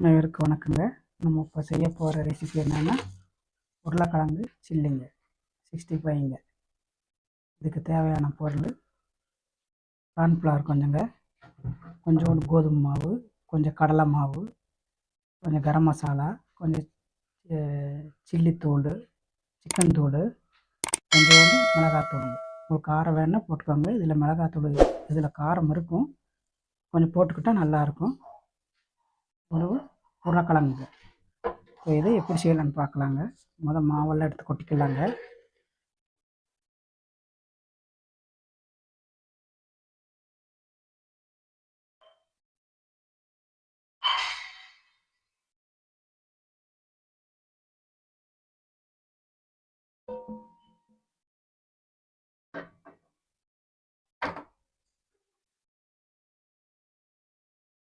அனைவருக்கும் வணக்கங்க. நம்ம இப்போ செய்ய போகிற ரெசிபி என்னென்னா உருளைக்கிழங்கு சில்லிங்க சிக்ஸ்டி ஃபைவ்ங்க இதுக்கு தேவையான பொருள் கார்ன்ஃப்ளவர் கொஞ்சங்க கொஞ்சோண்டு கோதுமை மாவு கொஞ்சம் கடலை மாவு கொஞ்சம் கரம் மசாலா கொஞ்சம் சில்லி தூள் சிக்கன் தூள் கொஞ்சோண்டு மிளகாத்தூள் உங்களுக்கு காரம் வேணால் போட்டுக்கோங்க. இதில் மிளகாத்தூள் இதில் காரம் இருக்கும். கொஞ்சம் போட்டுக்கிட்டால் நல்லாயிருக்கும் உணவு உருளைக்கிழங்கு. இப்போ இதை எப்படி செய்யலான்னு பார்க்கலாங்க. முதல் மாவெல்லாம் எடுத்து கொட்டிக்கலாங்க.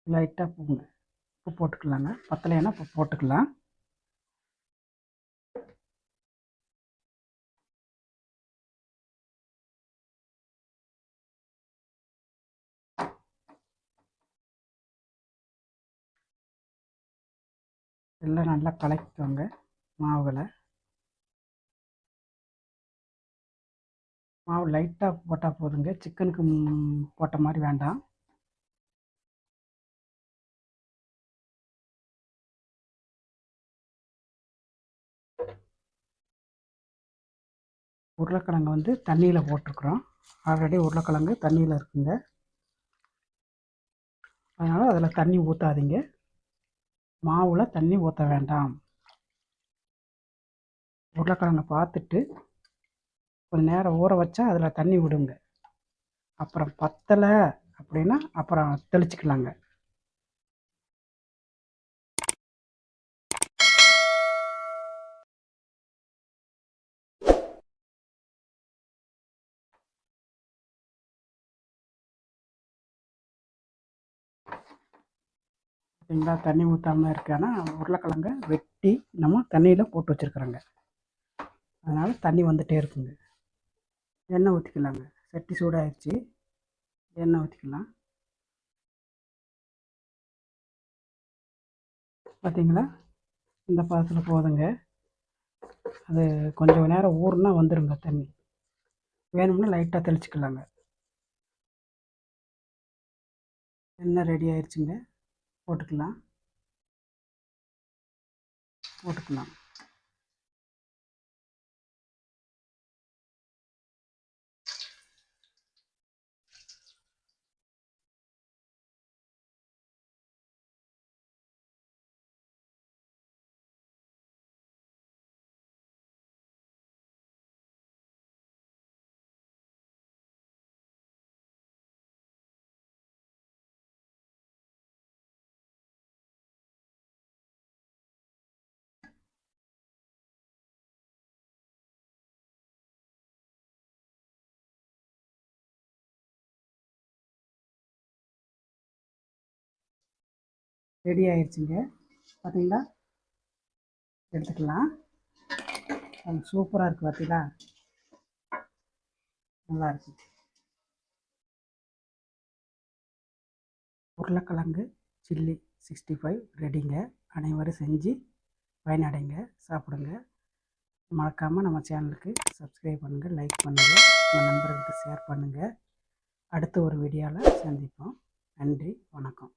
லைட்டாக போங்க உப்பு போட்டுக்கலாங்க. பத்தலையானா உப்பு போட்டுக்கலாம். எல்லாம் நல்லா கலக்கிக்கோங்க மாவுகளை. மாவு லைட்டாக போட்டால் போதுங்க. சிக்கனுக்கு போட்ட மாதிரி வேண்டாம். உருளைக்கிழங்கு வந்து தண்ணியில் போட்டிருக்குறோம். ஆல்ரெடி உருளைக்கிழங்கு தண்ணியில் இருக்குங்க. அதனால் அதில் தண்ணி ஊற்றாதீங்க மாவில் தண்ணி ஊற்ற வேண்டாம். உருளைக்கிழங்கை பார்த்துட்டு கொஞ்சம் நேரம் ஊற வச்சா அதில் தண்ணி விடுங்க. அப்புறம் பத்தலை அப்படின்னா அப்புறம் தெளிச்சுக்கலாங்க. பார்த்தீங்களா தண்ணி ஊற்றாமல் இருக்கானா? உருளைக்கிழங்க வெட்டி நம்ம தண்ணியில் போட்டு வச்சுருக்குறோங்க. அதனால் தண்ணி வந்துகிட்டே இருக்குங்க. எண்ணெய் ஊற்றிக்கலாங்க சட்டி சூடாகிடுச்சு எண்ணெய் ஊற்றிக்கலாம் பார்த்தீங்களா இந்த பாதத்தில் போதுங்க. அது கொஞ்சம் நேரம் ஊறுனா வந்துடுங்க தண்ணி. வேணும்னா லைட்டாக தெளிச்சிக்கலாங்க. எண்ணெய் ரெடி ஆயிடுச்சுங்க போட்டுக்கலாம். போட்டுக்கலாம். ரெடி ஆயிடுச்சுங்க பார்த்தீங்களா எடுத்துக்கலாம். அது சூப்பராக இருக்குது பார்த்தீங்களா நல்லா இருக்கு. உருளைக்கிழங்கு சில்லி சிக்ஸ்டி ஃபைவ் ரெடிங்க. அனைவரும் செஞ்சு பயனடைங்க சாப்பிடுங்க. மறக்காமல் நம்ம சேனலுக்கு சப்ஸ்கிரைப் பண்ணுங்கள் லைக் பண்ணுங்கள் உங்கள் நண்பர்களுக்கு ஷேர் பண்ணுங்கள் அடுத்த ஒரு வீடியோவில் சந்திப்போம். நன்றி வணக்கம்.